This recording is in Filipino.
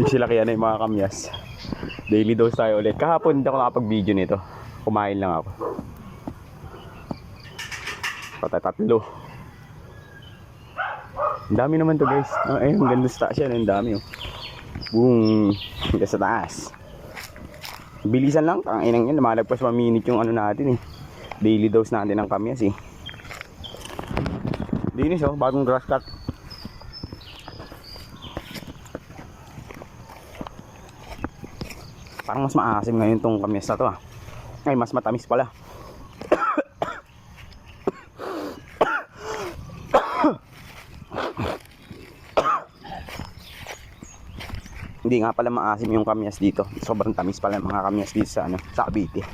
Yung sila kaya na yung mga kamyas. Daily dose tayo ulit. Kahapon hindi ako nakapag-video nito. Kumain lang ako. Patay tatlo. Ang dami naman to guys. Oh, ayun, ganda sa taas yan. Ang dami oh. Boom. Hanggang sa taas. Bilisan lang. Ang inang yan. Lumalagpas pa minute yung ano natin eh. Daily dose natin ng kamyas eh. Linis oh. Bagong grass cut. Parang mas maasim ngayon tong kamyas na to ah. Ay, mas matamis pala. Hindi nga pala maasim yung kamyas dito. Sobrang tamis pala mga kamyas dito sa ano, sa Cavite.